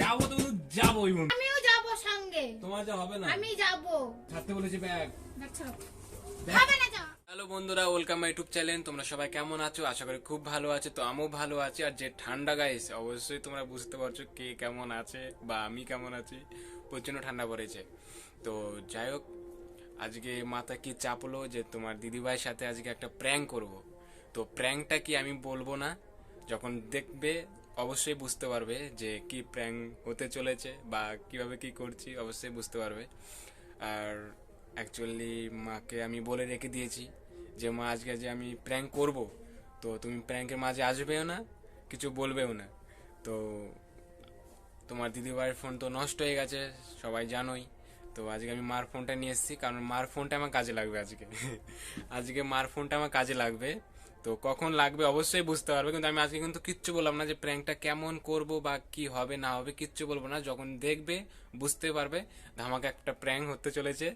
যাব তো যাবোই আমিও যাব সঙ্গে। তোমার যা হবে না? আমি যাব। ছাড়তে বলেছি ব্যাগ। দেখছ হবে না হ্যালো বন্ধুরা ওয়েলকাম মাই ইউটিউব চ্যানেল তোমরা সবাই কেমন আছো? আশা করি খুব ভালো আছো তো আমিও ভালো আছি। আর যে ঠান্ডা গাইস অবশ্যই তোমরা বুঝতে পারছ কে কেমন আছে বা আমি কেমন আছি। প্রচণ্ড ঠান্ডা পড়েছে। তো যাই হোক আজকে মাথা কি চাপলো যে তোমার দিদিভাইয়ের সাথে আজকে একটা প্র্যাঙ্ক করব। তো প্র্যাঙ্কটা কি আমি বলব না? যখন দেখবে অবশ্যই বুঝতে পারবে যে কি প্র্যাঙ্ক হতে চলেছে বা কীভাবে কি করছি, অবশ্যই বুঝতে পারবে। আর অ্যাকচুয়ালি মাকে আমি বলে রেখে দিয়েছি যে, মা, আজকে যে আমি প্র্যাঙ্ক করব, তো তুমি প্র্যাঙ্কের মাঝে আসবেও না, কিছু বলবেও না। তো তোমার দিদিভাইয়ের ফোন তো নষ্ট হয়ে গেছে, সবাই জানোই। তো আজকে আমি মার ফোনটা নিয়ে এসেছি, কারণ মার ফোনটা আমার কাজে লাগবে আজকে। আজকে মার ফোনটা আমার কাজে লাগবে। তো কখন লাগবে অবশ্যই বুঝতে পারবে, কিন্তু আমি আজকে কিন্তু কিচ্ছু বললাম না যে প্র্যাঙ্কটা কেমন করব বা কি হবে না হবে, কিচ্ছু বলব না। যখন দেখবে, বুঝতে পারবে, ধামাকা একটা প্র্যাঙ্ক হতে চলেছে।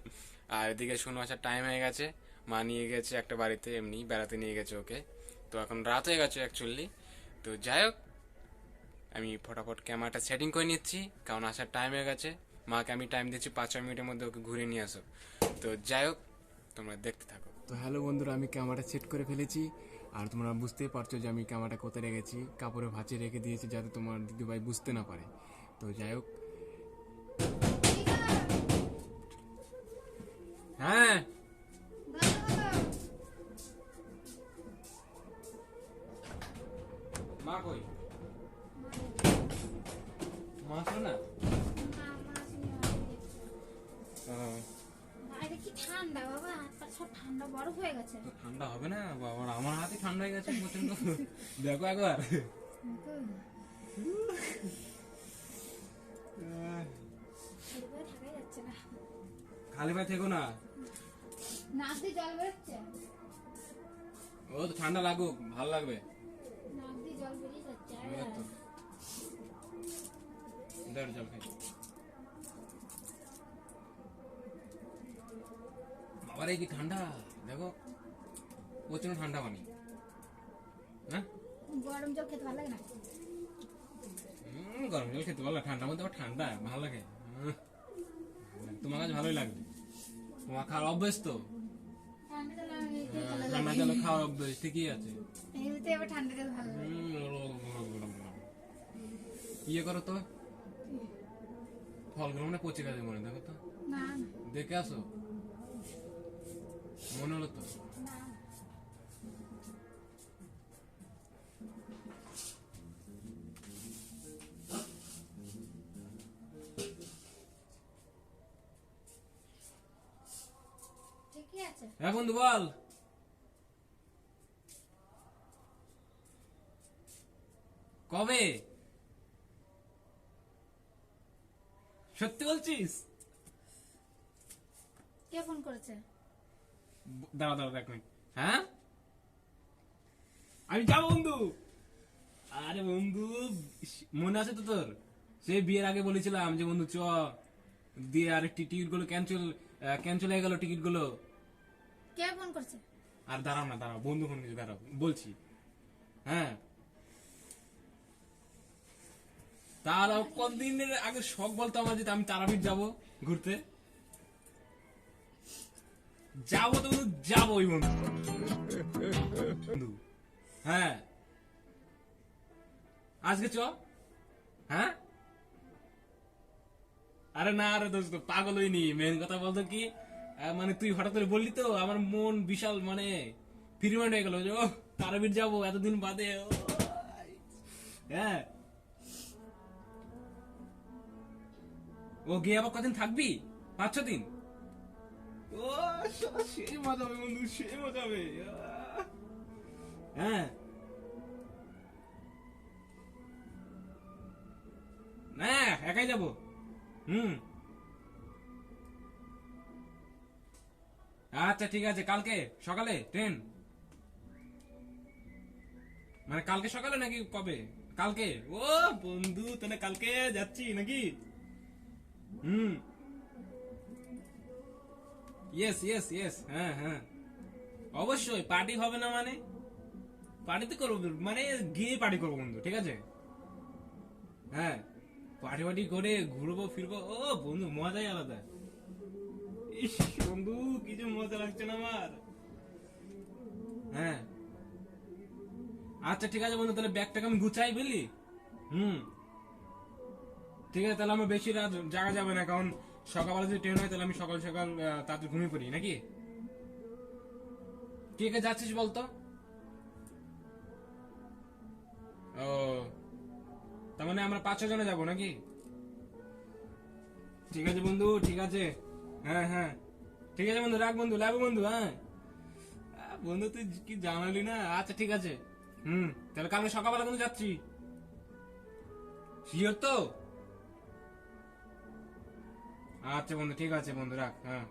আর এদিকে শোনো আসার টাইম হয়ে গেছে, মা নিয়ে গেছে একটা বাড়িতে, এমনি বেড়াতে নিয়ে গেছে ওকে। তো এখন রাত হয়ে গেছে অ্যাকচুয়ালি তো যাই হোক, আমি ফটাফট ক্যামেরাটা সেটিং করে নিচ্ছি, কারণ আসার টাইম হয়ে গেছে। মাকে আমি টাইম দিচ্ছি পাঁচ ছয় মিনিটের মধ্যে ওকে ঘুরে নিয়ে আসো তো যাই হোক, তোমরা দেখতে থাকো। তো হ্যালো বন্ধুরা, আমি ক্যামেরাটা সেট করে ফেলেছি। আর তোমরা বুঝতেই পারছ যে আমি ক্যামেরাটা কোথায় রেখেছি? কাপড়ে ভাঁচিয়ে রেখে দিয়েছি যাতে তোমার দিদিভাই বুঝতে না পারে। তো যাই হোক। হ্যাঁ। মা কই? মা আসলো না? ঠান্ডা সব ঠান্ডা বরফ হয়ে গেছে। ঠান্ডা হবে না? বাবা আমার হাতে ঠান্ডা হয়ে গেছে প্রচণ্ড দেখো একবার। খালি পায়ে থেকো না। নাক জল বেরোচ্ছে? ও তো ঠান্ডা লাগুক ভালো লাগবে। নাক দিয়ে জল বেরিয়ে যাচ্ছে এই জল খাই। বাবার কি ঠান্ডা দেখো প্রচণ্ড ঠান্ডা পানি হ্যাঁ গরম জল খেতে ভালো লাগে না গরম জল খেতে ভালো লাগে। মধ্যে ঠান্ডা ভালো লাগে তোমার কাছে ভালোই লাগবে তোমার খাওয়ার অভ্যেস তো ঠান্ডা জল হ্যাঁ, ঠান্ডা খাওয়ার অভ্যেস ঠিকই আছে ঠান্ডা ইয়ে করো তো ফলগুলো মানে পচে গেছে মনে দেখো তো দেখে আসো হ্যাঁ বন্ধু বল। কবে? সত্যি বলছিস? কে ফোন করেছে? দাঁড়া দাঁড়া মিনিট। হ্যাঁ? আমি যাব বন্ধু। আরে বন্ধু মনে আছে তো তোর? সে বিয়ের আগে বলেছিলাম যে বন্ধু চ দিয়ে আরে টিকিটগুলো ক্যান্সেল ক্যান্সেল হয়ে গেল টিকিটগুলো কে ফোন করছে? আর দাঁড়াও না, দাঁড়াও, বন্ধু ফোন করেছে, দাঁড়াও, বলছি। হ্যাঁ। আগে শখ বলতো আমার যে আমি তারাপীঠ যাব ঘুরতে? যাব তো বন্ধু বন্ধু। হ্যাঁ। আজকে চ হ্যাঁ। আরে না, আরে দোস্ত পাগল হইনি মেন কথা বলতো কি? মানে তুই হঠাৎ করে বললি তো, আমার মন বিশাল মানে ফিরিমেন্ট হয়ে গেল যে ও তারাবীর যাব এতদিন বাদে হ্যাঁ। ও গিয়ে আবার কদিন থাকবি? পাঁচ ছ দিন? ও সেই মজা হবে বন্ধু সেই মজা হবে। হ্যাঁ। না, একাই যাব। হুম। আচ্ছা ঠিক আছে। কালকে? সকালে? ট্রেন? মানে কালকে সকালে নাকি কবে? কালকে? ও বন্ধু, তাহলে কালকে যাচ্ছি নাকি? হুম। ইয়েস ইয়েস ইয়েস হ্যাঁ হ্যাঁ। অবশ্যই পার্টি হবে না মানে? পার্টি তো করব মানে গিয়ে পার্টি করব বন্ধু, ঠিক আছে? হ্যাঁ। পার্টি পার্টি করে ঘুরবো, ফিরবো, ও বন্ধু, মজাই আলাদা। হ্যাঁ। আচ্ছা ঠিক আছে বন্ধু, তাহলে ব্যাগটাকে আমি গুছাই বুঝলি হুম। ঠিক আছে, তাহলে আমার বেশি রাত জাগা যাবে না, কারণ সকালবেলা যদি ট্রেন হয়, তাহলে আমি সকাল সকাল তাড়াতাড়ি ঘুমিয়ে পড়ি, নাকি? কে কে যাচ্ছিস বলতো? ও, তার মানে আমরা পাঁচ জনে যাব, নাকি? ঠিক আছে বন্ধু, ঠিক আছে। হ্যাঁ হ্যাঁ। ঠিক আছে বন্ধু রাখ বন্ধু লাগবে বন্ধু হ্যাঁ। বন্ধু তুই কি জানালি না? আচ্ছা ঠিক আছে। হুম তাহলে কালকে সকালবেলা কিন্তু যাচ্ছি। শিওর তো? আচ্ছা বন্ধু ঠিক আছে বন্ধু রাখ হ্যাঁ।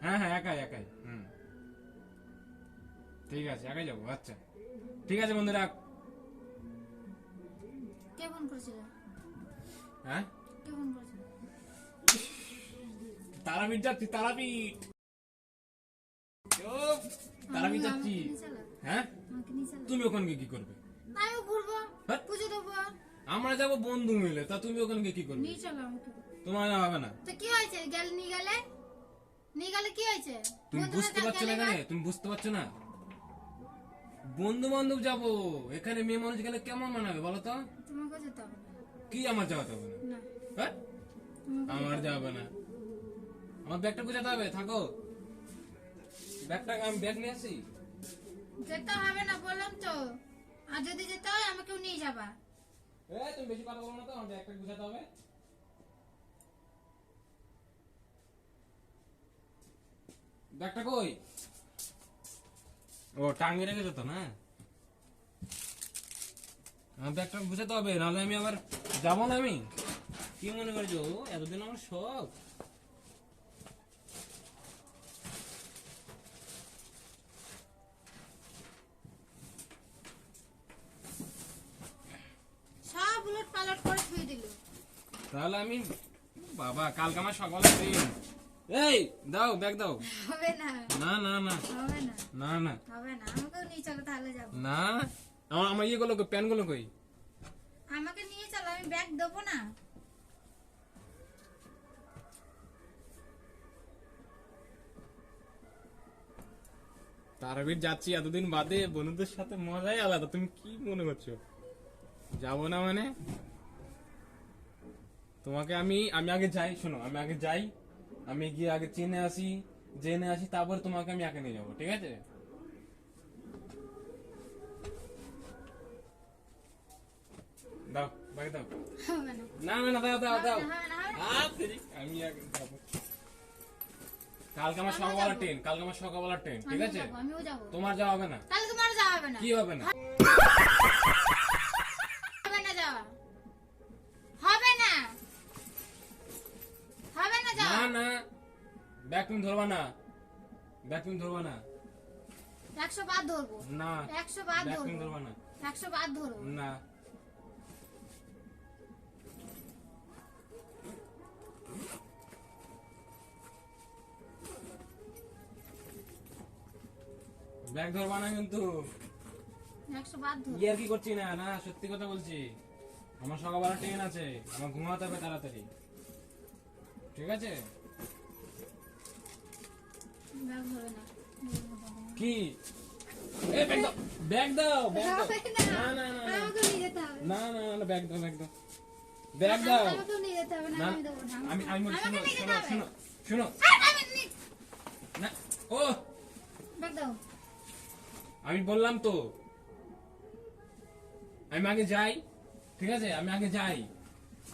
হ্যাঁ হ্যাঁ একাই একাই হুম। ঠিক আছে একাই যাব আচ্ছা। ঠিক আছে বন্ধু রাখ। কে ফোন করেছিল? হ্যাঁ? কে ফোন করেছিল? তারাপীঠ যাচ্ছি তারাপীঠ। তারাপীঠ যাচ্ছি। হ্যাঁ? তুমি ওখানে গিয়ে কি করবে? আমি ঘুরবো হ্যাঁ? আমরা যাব বন্ধু মিলে তা তুমি ওখানে গিয়ে কি করবে? তোমার যাওয়া হবে না। তো কি হয়েছে? গেল নিয়ে গেলে নিয়ে গেলে কি হয়েছে? তুমি বুঝতে পারছ না এখানে? তুমি বুঝতে পারছ না? বন্ধু বান্ধব যাব। এখানে মেয়ে মানুষ গেলে কেমন মানাবে বলো তো? হবে না। কি আমার যাওয়াতে হবে না? না। হ্যাঁ? আমার যাবে না। আমার ব্যাগটা গুছাতে হবে থাকো। ব্যাগটা আমি ব্যাগ নিয়ে আসি। যেতে হবে না বললাম তো। আর যদি যেতে হয় আমাকেও নিয়ে যাবা। এ তুমি বেশি কথা বলো না তো? আমার ব্যাগটা গুছাতে হবে। ব্যাগটা কই? ও টাঙ্গি রেখেছো তো না? আমার ব্যাগটা গুছাতে হবে নাহলে আমি আবার যাব না আমি। কি মনে করছ? এতদিন আমার শখ সব উলট পালট করে ধুয়ে দিল তাহলে আমি বাবা কালকে আমার সকালে ট্রেন এই দাও ব্যাগ দাও। হবে না। না না না। হবে না। না না। হবে না। আমাকেও নিয়ে চলো তাহলে যাব। না। আমার আমার ইয়ে গুলো প্যানগুলো কই? আমাকে নিয়ে চলো আমি ব্যাগ দেবো না। তারাবীর যাচ্ছি এতদিন বাদে বন্ধুদের সাথে মজাই আলাদা। তুমি কি মনে করছ? যাব না মানে? তোমাকে আমি আমি আগে যাই শোনো আমি আগে যাই আমি গিয়ে আগে চেনে আসি জেনে আসি তারপর তোমাকে আমি আগে নিয়ে যাব ঠিক আছে? দাও বাকি দাও। না। দাও আমি আগে যাব। কালকে আমার সকালবেলা ট্রেন কালকে আমার সকালবেলা ট্রেন ঠিক আছে? যাওয়া হবে না। তোমার যাওয়া হবে না। কি হবে না? তুমি ধরবা না। একশো বাদ ধরবো। না একশো ব্যাগ তুমি ধরবো। ধরবা না। একশো বাদ ধরবো। না। ব্যাগ ধরবা না কিন্তু। একশো বাদ ধরবো। ইয়ার কি করছি না? না সত্যি কথা বলছি। আমার সকালবেলা ট্রেন আছে। আমার ঘুমাতে হবে তাড়াতাড়ি। ঠিক আছে? কি? এ ব্যাগ দাও। ব্যাগ দাও না। না না না না। না না না ব্যাগ দাও ব্যাগ দাও। ব্যাগ দাও। আমি আমি শোনো শোনো শোনো না ও। ব্যাগ দাও। আমি বললাম তো। আমি আগে যাই ঠিক আছে? আমি আগে যাই।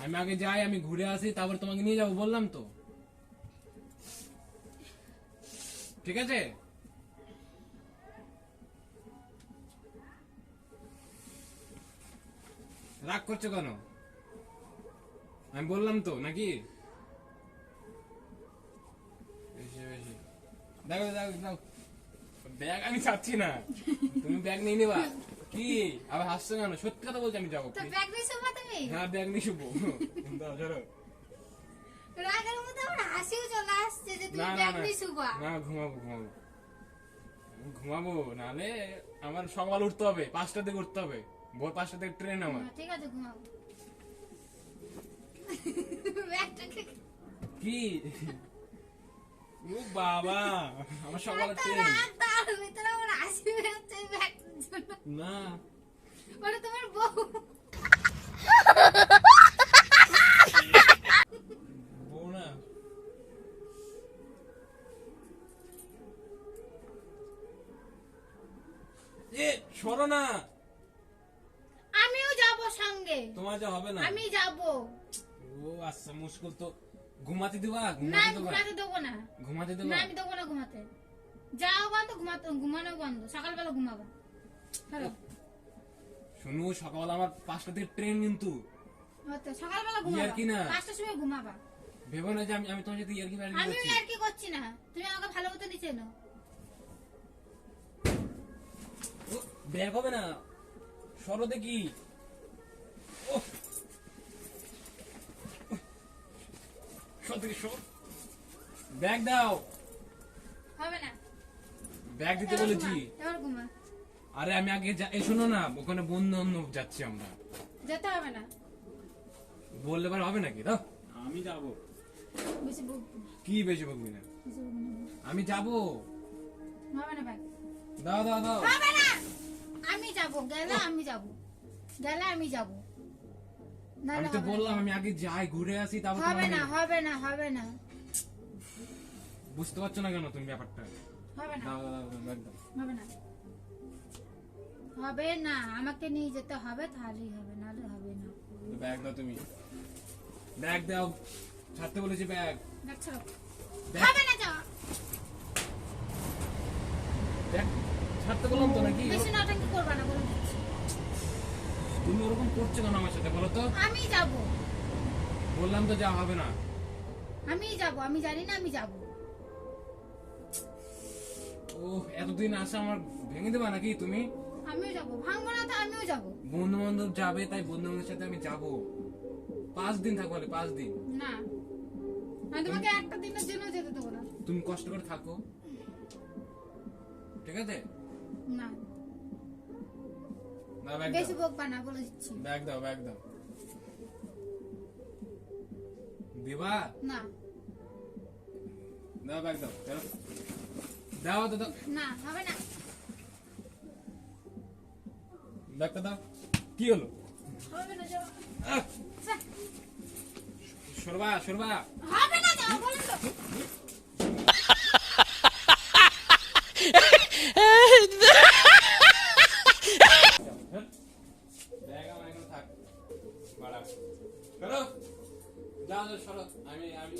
আমি আগে যাই আমি ঘুরে আসি তারপর তোমাকে নিয়ে যাব বললাম তো। ঠিক আছে? রাগ করছ কেন? আমি বললাম তো নাকি? দেখো দেখো দেখো ব্যাগ আমি চাচ্ছি না। তুমি ব্যাগ নিয়ে নেবা। কি? আবার হাসছো কেন? সত্যি কথা বলছি আমি যাব হ্যাঁ ব্যাগ নিয়ে শুভ দাও চলো রাগের মধ্যে আমার হাসিও চলে আসছে যে তুমি না না না। শুবা না ঘুমাবো ঘুমাবো। ঘুমাবো নাহলে আমার সকাল উঠতে হবে উঠতে হবে। ভোর পাঁচটা থেকে ট্রেন আমার। ঠিক আছে ব্যাগটাকে কি? ও বাবা আমার সকালে ট্রেন তার ভিতরে ও আচ্ছা মুশকিল তো ঘুমাতে দিবা না ঘুমাতে দিবা ঘুমাতে দেবো না। ঘুমাতে না আমি দেবো না ঘুমাতে। যাও বন্ধ ঘুমাতে ঘুমানো বন্ধ। সকালবেলা ঘুমাবো। হ্যালো শুনু সকালবেলা আমার পাঁচটা থেকে ট্রেন কিন্তু। সকালবেলা ঘুমাবা। কি না? পাঁচটার সময় ঘুমাবা। ভেবো না যে আমি আমি তোমার সাথে ইয়ার্কি বাড়ি আমি করছি করছি না? তুমি আমাকে ভালো মতো নিচে নাও। ব্যাগ হবে না। সরো দেখি। ওহ। ব্যাগ দাও। হবে না। ব্যাগ দিতে বলেছি আরে আমি আগে এই শোনো না ওখানে বন্ধু বান্ধব যাচ্ছি আমরা। যেতে হবে না। বললে পারে হবে নাকি? দাও। আমি যাব। কি বেশি বকবি না। আমি যাব। হবে না ভাই দাও দাও দাও। হবে না। আমি যাব গেলে আমি যাব। গেলে আমি যাব। আমি তো বললাম আমি আগে যাই ঘুরে আসি তারপর হবে না হবে না হবে না। বুঝতে পারছ না কেন তুমি ব্যাপারটা? হবে না। হবে না। হবে না আমাকে নিয়ে যেতে হবে তাহলেই হবে নাহলে হবে না। ব্যাগ দাও তুমি। ব্যাগ দাও। ছাড়তে বলেছি ব্যাগ। ব্যাগ হবে না যাও ব্যাগ ছাড়তে বললাম তো নাকি? বেশি নাটকি করবা না বলে দিচ্ছি। তুমি ওরকম করছ কেন আমার সাথে বলো তো? আমি যাব। বললাম তো যা হবে না। আমি যাব আমি জানি না আমি যাব। ও এতদিন আসা আমার ভেঙে দেবা নাকি তুমি? আমিও যাব ভাঙবো না তো আমিও যাব। বন্ধু বান্ধব যাবে তাই বন্ধু বান্ধবের সাথে আমি যাব। পাঁচ দিন থাকব বলে পাঁচ দিন। না। আমি তোমাকে একটা দিনের জন্য যেতে দেবো না। তুমি কষ্ট করে থাকো। ঠিক আছে? না। বেশি বকবা না বলে দিচ্ছি ব্যাগ দাও ব্যাগ দাও দিবা? না। দাও ব্যাগ দাও। দাও তো দাও। না হবে না। ব্যাগটা দাও। কি হলো? হবে না যাও। সরবা সরবা। হবে না যাও বলেন তো। আমি আমি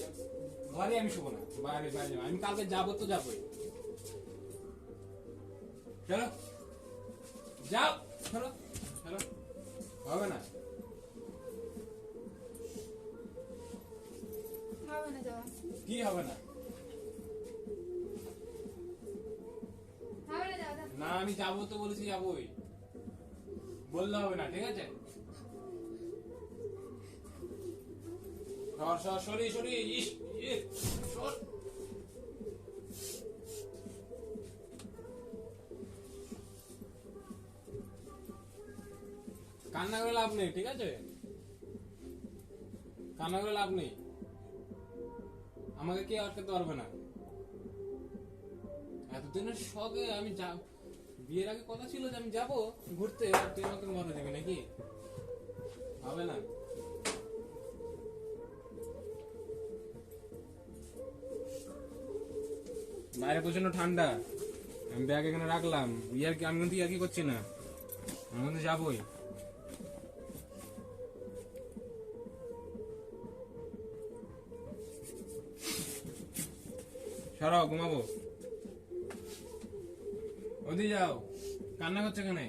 ঘরে আমি শুবো না। বাইরে বাইরে যাব। আমি কালকে যাব তো যাবোই। চলো। যাও সরো সরো হবে না। কি হবে না। না আমি যাব তো বলেছি যাবোই। বললে হবে না ঠিক আছে? সর সর ইস ইয়ে, কান্না করে লাভ নেই ঠিক আছে? কান্না করে লাভ নেই। আমাকে কে আটকাতে পারবে না। এতদিনের শখে আমি যা বিয়ের আগে কথা ছিল যে আমি যাব ঘুরতে আর তুই আমাকে মনে দেবে নাকি? হবে না। বাইরে প্রচণ্ড ঠান্ডা। আমি ব্যাগ এখানে রাখলাম। ইয়ার কি আমি কিন্তু ইয়ার করছি না? আমি কিন্তু যাবোই। সরাও ঘুমাবো। ওদি যাও। কান্না করছে কেন?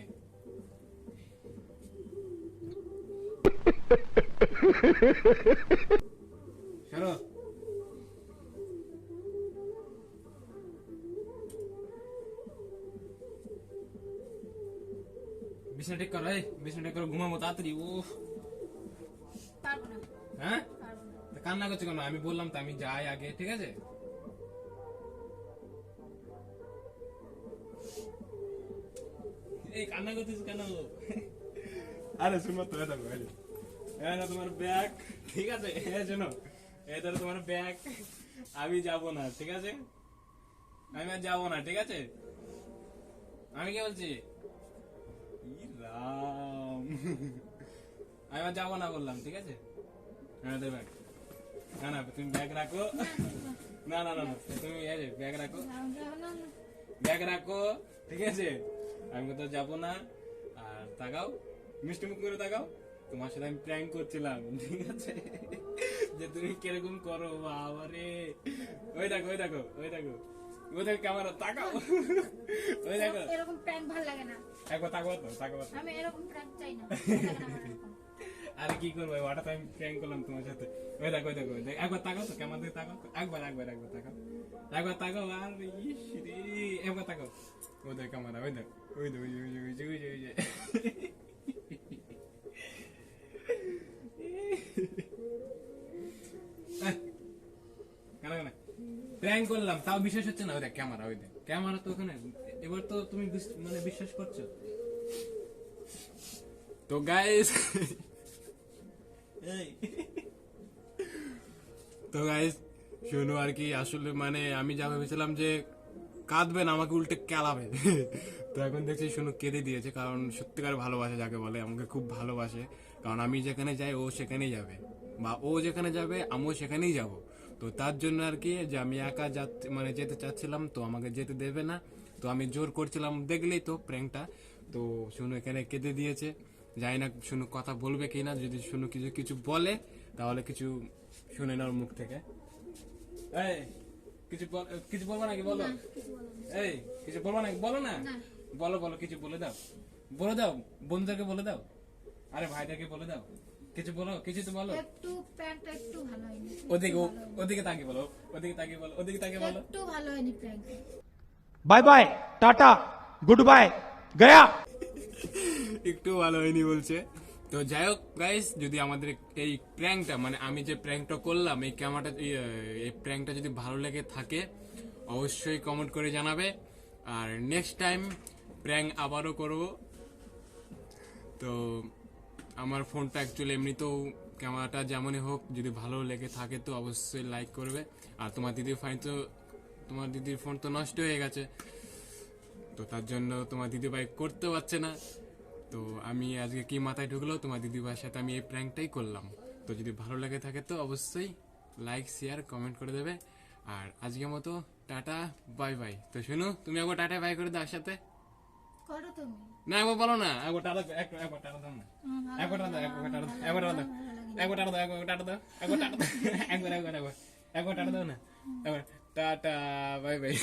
সরো বিছনা ঠিক করো এই বিছনা ঠিক করো ঘুমাবো তাড়াতাড়ি ও পারব না। হ্যাঁ? কান্না করছে কেন? আমি বললাম তো আমি যাই আগে ঠিক আছে? এই কান্না করছিস কেন? আরে শুনো তো এটা না তোমার ব্যাগ ঠিক আছে? এই শোনো এটা তোমার ব্যাগ আমি যাব না ঠিক আছে? আমি আর যাব না ঠিক আছে? আমি কি বলছি? আমি আর যাব না বললাম ঠিক আছে? হ্যাঁ দে ব্যাগ না না তুমি ব্যাগ রাখো। না না না। না তুমি ব্যাগ রাখো। ব্যাগ রাখো ঠিক আছে? আমি কোথাও যাব না। আর তাকাও মিষ্টি মুখ করে তাকাও। তোমার সাথে আমি প্র্যাঙ্ক করছিলাম ঠিক আছে? যে তুমি কীরকম করো বাবা রে ওই দেখো ওই দেখো ওই দেখো। ওই দেখো ক্যামেরা তাকাও? ওই দেখো এরকম প্র্যাঙ্ক ভালো লাগে না। একবার তাকাও তো তাকাও। আমি এরকম প্র্যাঙ্ক চাই না। আরে কি করব? হঠাৎ আমি প্র্যাঙ্ক করলাম তোমার সাথে। ওই দেখো ওই দেখো। একবার তাকাও তো ক্যামেরা দিয়ে তাকাও একবার একবার একবার তাকাও। একবার তাকাও আর ইস রে। একবার তাকাও। ওই দেখ ক্যামেরা ওই দেখ ওই দেখ ওই যে, ওই যে, ওই যে, প্র্যাঙ্ক করলাম তাও বিশ্বাস হচ্ছে না। ওই দেখ ক্যামেরা ওই দেখ। ক্যামেরা তো ওখানে এবার তো তুমি মানে বিশ্বাস করছ। তো গাইস তো গাইস শোনো আর কি আসলে মানে আমি যা ভেবেছিলাম যে কাঁদবে না আমাকে উল্টে কেলাবে। তো এখন দেখছি শোনো কেঁদে দিয়েছে কারণ সত্যিকার ভালোবাসে যাকে বলে আমাকে খুব ভালোবাসে। কারণ আমি যেখানে যাই ও সেখানেই যাবে। বা ও যেখানে যাবে আমিও সেখানেই যাব। তো তার জন্য আর কি যে আমি একা যাতে মানে যেতে চাচ্ছিলাম তো আমাকে যেতে দেবে না। তো আমি জোর করছিলাম দেখলেই তো প্র্যাঙ্কটা। তো শুনু এখানে কেঁদে দিয়েছে। জানি না শুনু কথা বলবে কিনা যদি শুনু কিছু কিছু বলে তাহলে কিছু শুনে নাও মুখ থেকে। এই কিছু বল- কিছু বলব নাকি? বলো না, এই কিছু বলব নাকি? বলো না। না। বলো বলো কিছু বলে দাও। বলে দাও বন্ধুদেরকে বলে দাও। আরে ভাইদেরকে বলে দাও। কিছু বলো কিছু তো বলো। একটু প্র্যাঙ্কটা একটু ভালো হয়নি। ওদিকে ওদিকে তাকিয়ে বলো ওদিকে তাকে বলো ওদিকে তাকে বলো। একটু ভালো হয়নি prank bye bye tata good bye Gaya. একটু ভালো হয়নি বলছে। তো যাই হোক গাইস যদি আমাদের এই প্র্যাঙ্কটা মানে আমি যে প্র্যাঙ্কটা করলাম এই ক্যামেরাটা এই প্র্যাঙ্কটা যদি ভালো লেগে থাকে অবশ্যই কমেন্ট করে জানাবে। আর নেক্সট টাইম প্র্যাঙ্ক আবারও করব। তো আমার ফোনটা অ্যাকচুয়ালি এমনিতেও ক্যামেরাটা যেমনই হোক, যদি ভালো লেগে থাকে তো অবশ্যই লাইক করবে। আর তোমার দিদির ফাইন তো তোমার দিদির ফোন তো নষ্ট হয়ে গেছে। তো তার জন্য তোমার দিদি দিদিভাই করতে পারছে না। তো আমি আজকে কি মাথায় ঢুকলো? তোমার দিদিভাইয়ের সাথে আমি এই প্র্যাঙ্কটাই করলাম। তো যদি ভালো লেগে থাকে তো অবশ্যই লাইক শেয়ার কমেন্ট করে দেবে। আর আজকের মতো টাটা বাই বাই তো শুনো, তুমি একবার টাটা বাই করে দাও একসাথে। করো তুমি। না একবার বলো না একবার টাটা এক- একবার টাটা দাও না। একবার টাটা দাও একবার টাটা একবার টাটা দাও একবার টাটা দাও একবার টাটা দাও একবার টাটা একবার একবার একবার একবার টাটা দাও না। একবার টাটা বাই বাই।